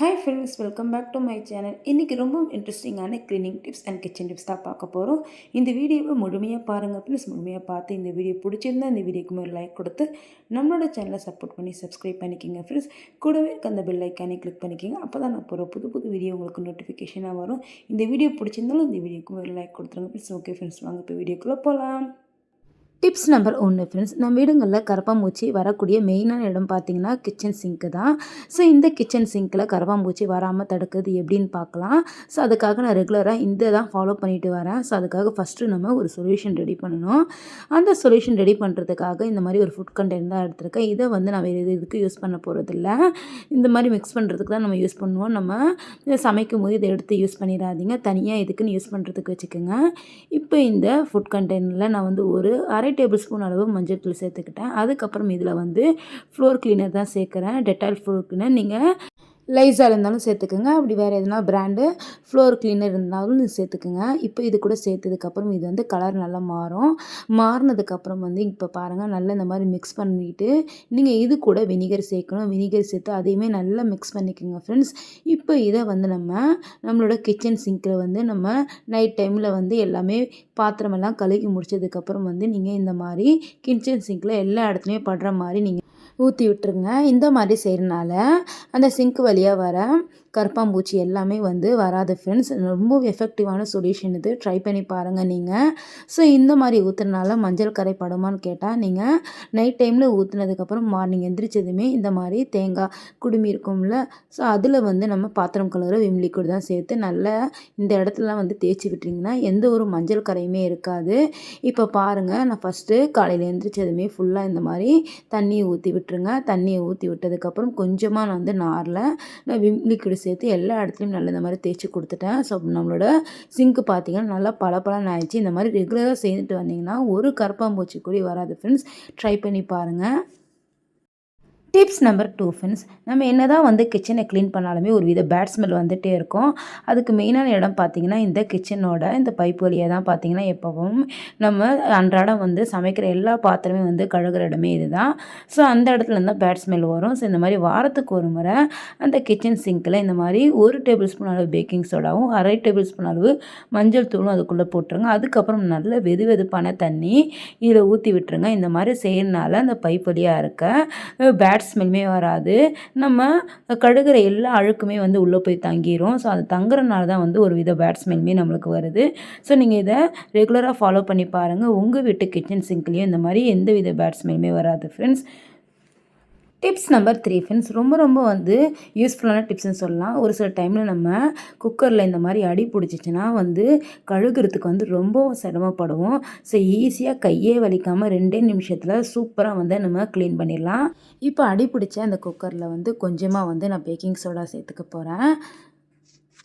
Hi friends welcome back to my channel இன்றைக்கி ரொம்ப இன்ட்ரெஸ்டிங்கான cleaning tips and kitchen tips தான் பார்க்க போகிறோம் இந்த வீடியோவை முழுமையாக பாருங்கள் ப்ளீஸ் முழுமையாக பார்த்து இந்த வீடியோ பிடிச்சிருந்தா இந்த வீடியோக்கு ஒரு லைக் கொடுத்து நம்மளோட சேனலை சப்போர்ட் பண்ணி சப்ஸ்கிரைப் பண்ணிக்கோங்க ஃப்ரெண்ட்ஸ் கூடவே இருக்க அந்த பெல் ஐக்கானே கிளிக் பண்ணிக்கோங்க. அப்போ தான் நான் போகிற புது புது வீடியோ உங்களுக்கு நோட்டிஃபிகேஷனாக வரும். இந்த வீடியோ பிடிச்சிருந்தாலும் இந்த வீடியோக்கு ஒரு லைக் கொடுத்துருங்க. ப்ளீஸ் ஓகே ஃப்ரெண்ட்ஸ் வாங்க இப்போ வீடியோக்குள்ளே போகலாம் டிப்ஸ் நம்பர் ஒன்று ஃப்ரெண்ட்ஸ் நம்ம வீடுங்களில் கரப்பாம்பூச்சி வரக்கூடிய மெயினான இடம் பார்த்திங்கன்னா கிச்சன் சிங்க்கு தான். ஸோ இந்த கிச்சன் சிங்க்கில் கரப்பாம்பூச்சி வராமல் தடுக்கிறது எப்படின்னு பார்க்கலாம் ஸோ அதுக்காக நான் ரெகுலராக இந்த தான் ஃபாலோ பண்ணிட்டு வரேன். ஸோ அதுக்காக ஃபஸ்ட்டு நம்ம ஒரு சொல்யூஷன் ரெடி பண்ணணும். அந்த சொல்யூஷன் ரெடி பண்ணுறதுக்காக இந்த மாதிரி ஒரு ஃபுட் கண்டெய்னர் தான் எடுத்திருக்கேன். இதை வந்து நான் வேறு இதுக்கு யூஸ் பண்ண போகிறதில்ல இந்த மாதிரி மிக்ஸ் பண்ணுறதுக்கு தான் நம்ம யூஸ் பண்ணுவோம். நம்ம சமைக்கும் போது இதை எடுத்து யூஸ் பண்ணிடாதீங்க. தனியாக இதுக்குன்னு யூஸ் பண்ணுறதுக்கு வச்சுக்கோங்க. இப்போ இந்த ஃபுட் கண்டெய்னரில் நான் வந்து ஒரு அரை ஃபைவ் டேபிள் ஸ்பூன் அளவு மஞ்சள் தூள் சேர்த்துக்கிட்டேன். அதுக்கப்புறம் இதில் வந்து ஃப்ளோர் கிளீனர் தான் சேர்க்குறேன். டெட்டால் ஃப்ளோர் கிளீனர் நீங்கள் லைஸால் இருந்தாலும் சேர்த்துக்குங்க. அப்படி வேறு எதுனா பிராண்டு ஃப்ளோர் கிளீனர் இருந்தாலும் சேர்த்துக்குங்க. இப்போ இது கூட சேர்த்ததுக்கப்புறம் இது வந்து கலர் நல்லா மாறும். மாறினதுக்கப்புறம் வந்து இப்போ பாருங்கள் நல்லா இந்த மாதிரி மிக்ஸ் பண்ணிவிட்டு நீங்கள் இது கூட வினிகர் சேர்க்கணும். வினிகர் சேர்த்து அதையுமே நல்லா மிக்ஸ் பண்ணிக்கோங்க ஃப்ரெண்ட்ஸ் இப்போ இதை வந்து நம்ம நம்மளோட கிச்சன் சிங்கில் வந்து நம்ம நைட் டைமில் வந்து எல்லாமே பாத்திரமெல்லாம் கழுகி முடிச்சதுக்கப்புறம் வந்து நீங்கள் இந்த மாதிரி கிச்சன் சிங்கில் எல்லா இடத்துலையும் படுற மாதிரி நீங்கள் ஊற்றி விட்டுருங்க இந்த மாதிரி செய்கிறனால அந்த சிங்க் வழியாக வர கருப்பாம்பூச்சி எல்லாமே வந்து வராது ஃப்ரெண்ட்ஸ் ரொம்ப எஃபெக்டிவான சொல்யூஷன் இது. ட்ரை பண்ணி பாருங்கள் நீங்கள் ஸோ இந்த மாதிரி ஊற்றுறனால மஞ்சள் கரை படுமான்னு கேட்டால் நீங்கள் நைட் டைமில் ஊற்றுனதுக்கப்புறம் மார்னிங் எந்திரிச்சதுமே இந்த மாதிரி தேங்காய் குடுமி இருக்கும்ல. ஸோ அதில் வந்து நம்ம பாத்திரம் கலர் விம் லிக்விட் தான் சேர்த்து நல்லா இந்த இடத்துலலாம் வந்து தேய்ச்சி விட்டுறிங்கன்னா எந்த ஒரு மஞ்சள் கரையுமே இருக்காது. இப்போ பாருங்கள் நான் ஃபஸ்ட்டு காலையில் எந்திரிச்சதுமே ஃபுல்லாக இந்த மாதிரி தண்ணியை ஊற்றி விட்டுருங்க. தண்ணியை ஊற்றி விட்டதுக்கப்புறம் கொஞ்சமாக நான் வந்து நாரில் நான் விம் லிக்விட் சேர்த்து எல்லா இடத்துலையும் நல்லா இந்த மாதிரி தேய்ச்சி கொடுத்துட்டேன். ஸோ நம்மளோட சிங்க்கு பார்த்தீங்கன்னா நல்லா பல ஆயிடுச்சு. இந்த மாதிரி ரெகுலராக செய்துட்டு வந்தீங்கன்னா ஒரு கருப்பாம்பூச்சி கூட வராது ஃப்ரெண்ட்ஸ் ட்ரை பண்ணி பாருங்கள் டிப்ஸ் நம்பர் டூ ஃப்ரெண்ட்ஸ் நம்ம என்ன தான் வந்து கிச்சனை க்ளீன் பண்ணாலுமே ஒரு வித பேட் ஸ்மெல் வந்துகிட்டே இருக்கும். அதுக்கு மெயினான இடம் பார்த்திங்கன்னா இந்த கிச்சனோட இந்த பைப் வழியாக தான் பார்த்திங்கன்னா எப்போவும் நம்ம அன்றாடம் வந்து சமைக்கிற எல்லா பாத்திரமே வந்து கழுகிற இடமே இதுதான். ஸோ அந்த இடத்துல இருந்தால் பேட் ஸ்மெல் வரும். ஸோ இந்த மாதிரி வாரத்துக்கு ஒரு முறை அந்த கிச்சன் சிங்கில் இந்த மாதிரி ஒரு டேபிள் ஸ்பூன் அளவு பேக்கிங் சோடாவும் அரை டேபிள் ஸ்பூன் அளவு மஞ்சள் தூளும் அதுக்குள்ளே போட்டுருங்க. அதுக்கப்புறம் நல்ல வெது வெதுப்பான தண்ணி இதில் ஊற்றி விட்டுருங்க. இந்த மாதிரி செய்யறதுனால அந்த பைப் வழியாக இருக்க பேட் பேட் ஸ்மெல்லுமே வராது. நம்ம கழுகிற எல்லா அழுக்குமே வந்து உள்ளே போய் தங்கிடும் ஸோ அது தங்குறனால தான் வந்து ஒரு வித பேட் ஸ்மெல்லுமே நம்மளுக்கு வருது. ஸோ நீங்கள் இதை ரெகுலராக ஃபாலோ பண்ணி பாருங்கள் உங்கள் வீட்டு கிச்சன் சிங்க்லேயும் இந்த மாதிரி எந்த வித பேட் ஸ்மெல்லுமே வராது friends tips number three friends ரொம்ப ரொம்ப வந்து யூஸ்ஃபுல்லான டிப்ஸ்னு சொல்லலாம். ஒரு சில டைமில் நம்ம குக்கரில் இந்த மாதிரி அடி பிடிச்சிச்சின்னா வந்து கழுகுறதுக்கு வந்து ரொம்ப சிரமப்படுவோம். ஸோ ஈஸியாக கையே வலிக்காமல் ரெண்டே நிமிஷத்தில் சூப்பராக வந்து நம்ம க்ளீன் பண்ணிடலாம். இப்போ அடி பிடிச்ச அந்த குக்கரில் வந்து கொஞ்சமாக வந்து நான் பேக்கிங் சோடா சேர்த்துக்க போகிறேன்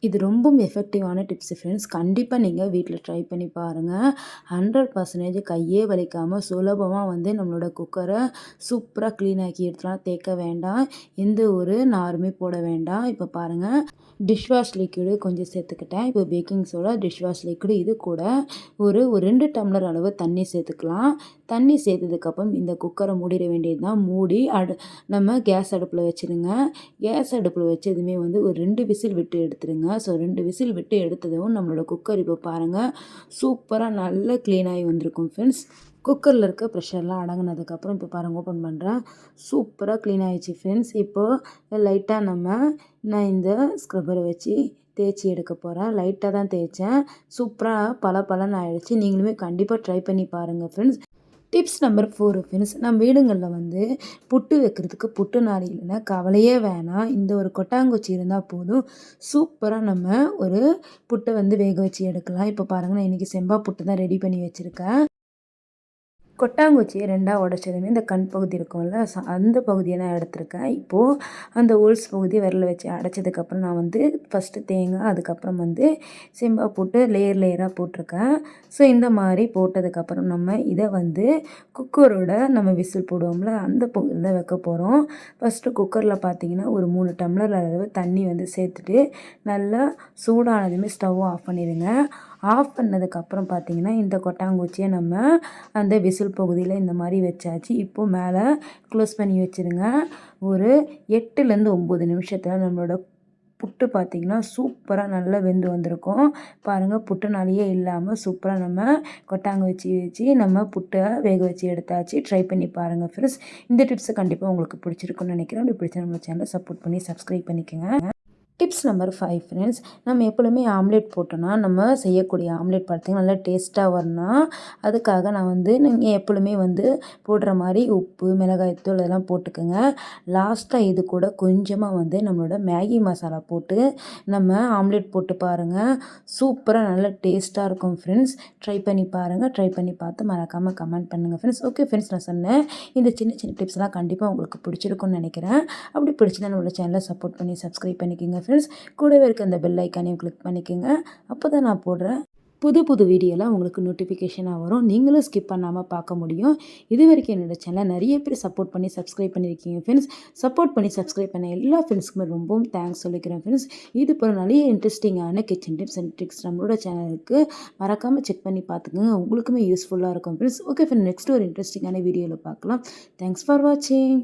இது ரொம்பவும் எஃபெக்டிவான டிப்ஸ் ஃப்ரெண்ட்ஸ் கண்டிப்பாக நீங்கள் வீட்டில் ட்ரை பண்ணி பாருங்கள் ஹண்ட்ரட் பர்சன்டேஜ் கையே வலிக்காமல் சுலபமாக வந்து நம்மளோட குக்கரை சூப்பராக க்ளீன் ஆக்கி எடுத்துலாம். தேக்க வேண்டாம். எந்த ஒரு நாருமே போட வேண்டாம். இப்போ பாருங்கள் டிஷ் வாஷ் லிக்விடு கொஞ்சம் சேர்த்துக்கிட்டேன். இப்போ baking soda dish wash liquid இது கூட ஒரு ஒரு ரெண்டு டம்ளர் அளவு தண்ணி சேர்த்துக்கலாம். தண்ணி சேர்த்ததுக்கப்புறம் இந்த குக்கரை மூடிட வேண்டியது தான். மூடி அடு நம்ம கேஸ் அடுப்பில் வச்சுருங்க. கேஸ் அடுப்பில் வச்சதுமே வந்து ஒரு ரெண்டு விசில் விட்டு எடுத்துருங்க. ஸோ ரெண்டு விசில் விட்டு எடுத்ததும் நம்மளோட குக்கர் இப்போ பாருங்கள் சூப்பராக நல்லா க்ளீனாகி வந்திருக்கும் ஃப்ரெண்ட்ஸ் குக்கரில் இருக்க ப்ரெஷர்லாம் அடங்கினதுக்கப்புறம் இப்போ பாருங்கள் ஓப்பன் பண்ணுறேன் சூப்பராக க்ளீன் ஆகிடுச்சு ஃப்ரெண்ட்ஸ் இப்போது லைட்டாக நம்ம நான் இந்த ஸ்க்ரப்பரை வச்சு தேய்ச்சி எடுக்க போகிறேன் லைட்டாக தான் தேய்ச்சேன். சூப்பராக பல பலன் ஆகிடுச்சு நீங்களுமே கண்டிப்பாக ட்ரை பண்ணி பாருங்கள் friends tips number four friends நம்ம வீடுங்களில் வந்து புட்டு வைக்கிறதுக்கு புட்டு நாளி இல்லைன்னா கவலையே வேணாம். இந்த ஒரு கொட்டாங்குச்சி இருந்தால் போதும். சூப்பராக நம்ம ஒரு புட்டை வந்து வேக வச்சு எடுக்கலாம். இப்போ பாருங்கள் நான் இன்றைக்கி செம்பா புட்டு தான் ரெடி பண்ணி வச்சுருக்கேன். கொட்டாங்குச்சியை ரெண்டாக உடச்சதுமே இந்த கண் பகுதி இருக்கும்ல. அந்த பகுதியை நான் எடுத்திருக்கேன். இப்போது அந்த ஓல்ஸ் பகுதியை விரல வச்சு அடைச்சதுக்கப்புறம் நான் வந்து ஃபஸ்ட்டு தேங்காய் அதுக்கப்புறம் வந்து செம்பா போட்டு லேயர் லேயராக போட்டிருக்கேன். ஸோ இந்த மாதிரி போட்டதுக்கப்புறம் நம்ம இதை வந்து குக்கரோட நம்ம விசில் போடுவோம்ல அந்த பகுதியில் தான் வைக்க போகிறோம் ஃபஸ்ட்டு குக்கரில் பார்த்தீங்கன்னா ஒரு மூணு டம்ளர் அளவு தண்ணி வந்து சேர்த்துட்டு நல்லா சூடானதுமே ஸ்டவ் ஆஃப் பண்ணிடுங்க. ஆஃப் பண்ணதுக்கப்புறம் பார்த்திங்கன்னா இந்த கொட்டாங்குச்சியை நம்ம அந்த விசில் பகுதியில் இந்த மாதிரி வச்சாச்சு. இப்போது மேலே க்ளோஸ் பண்ணி வச்சுருங்க. ஒரு எட்டுலேருந்து ஒம்பது நிமிஷத்தில் நம்மளோட புட்டு பார்த்திங்கன்னா சூப்பராக நல்லா வெந்து வந்திருக்கும். பாருங்கள் புட்டுனாலேயே இல்லாமல் சூப்பராக நம்ம கொட்டாங்க வச்சு வச்சு நம்ம புட்டை வேக வச்சு எடுத்தாச்சு. ட்ரை பண்ணி பாருங்கள் ஃப்ரெண்ட்ஸ் இந்த டிப்ஸை கண்டிப்பாக உங்களுக்கு பிடிச்சிருக்குன்னு நினைக்கிறேன். அப்படி பிடிச்ச நம்ம சேனலை சப்போர்ட் பண்ணி சப்ஸ்கிரைப் பண்ணிக்கோங்க. டிப்ஸ் நம்பர் ஃபைவ் ஃப்ரெண்ட்ஸ் நம்ம எப்பொழுதுமே ஆம்லேட் போட்டோன்னா நம்ம செய்யக்கூடிய ஆம்லேட் பார்த்திங்கன்னா நல்லா டேஸ்ட்டாக வரணும் அதுக்காக நான் வந்து நீங்கள் எப்பொழுதுமே வந்து போடுற மாதிரி உப்பு மிளகாய்த்தூள் இதெல்லாம் போட்டுக்கோங்க. லாஸ்ட்டாக இது கூட கொஞ்சமாக வந்து நம்மளோட மேகி மசாலா போட்டு நம்ம ஆம்லேட் போட்டு பாருங்கள் சூப்பராக நல்லா டேஸ்ட்டாக இருக்கும் ஃப்ரெண்ட்ஸ் ட்ரை பண்ணி பாருங்கள் ட்ரை பண்ணி பார்த்து மறக்காமல் கமெண்ட் பண்ணுங்கள் ஃப்ரெண்ட்ஸ் ஓகே ஃப்ரெண்ட்ஸ் நான் சொன்னேன். இந்த சின்ன சின்ன டிப்ஸ்லாம் கண்டிப்பாக உங்களுக்கு பிடிச்சிருக்குன்னு நினைக்கிறேன். அப்படி பிடிச்சினா நம்மளோட சேனலை சப்போர்ட் பண்ணி சப்ஸ்கிரைப் பண்ணிக்கோங்க ஃப்ரெண்ட்ஸ் கூடவே இருக்க அந்த பெல் ஐக்கானையும் கிளிக் பண்ணிக்கோங்க. அப்போ தான் நான் போடுறேன் புது புது வீடியோலாம் உங்களுக்கு நோட்டிஃபிகேஷனாக வரும். நீங்களும் ஸ்கிப் பண்ணாமல் பார்க்க முடியும். இது வரைக்கும் என்னோடய சேனலை நிறைய பேர் சப்போர்ட் பண்ணி சப்ஸ்கிரைப் பண்ணியிருக்கீங்க ஃப்ரெண்ட்ஸ் சப்போர்ட் பண்ணி சப்ஸ்கிரைப் பண்ண எல்லா ஃப்ரெண்ட்ஸ்க்குமே ரொம்பவும் தேங்க்ஸ் சொல்லிக்கிறேன் ஃப்ரெண்ட்ஸ் இது போல் நிறைய இன்ட்ரெஸ்டிங்கான கிச்சன் டிப்ஸ் அண்ட் ட்ரிக்ஸ் நம்மளோட சேனலுக்கு மறக்காமல் செக் பண்ணி பார்த்துக்கோங்க. உங்களுக்குமே யூஸ்ஃபுல்லாக இருக்கும் ஃப்ரெண்ட்ஸ் ஓகே ஃப்ரெண்ட் நெக்ஸ்ட் ஒரு இன்ட்ரெஸ்டிங்கான வீடியோவில் பார்க்கலாம். தேங்க்ஸ் ஃபார் வாட்சிங்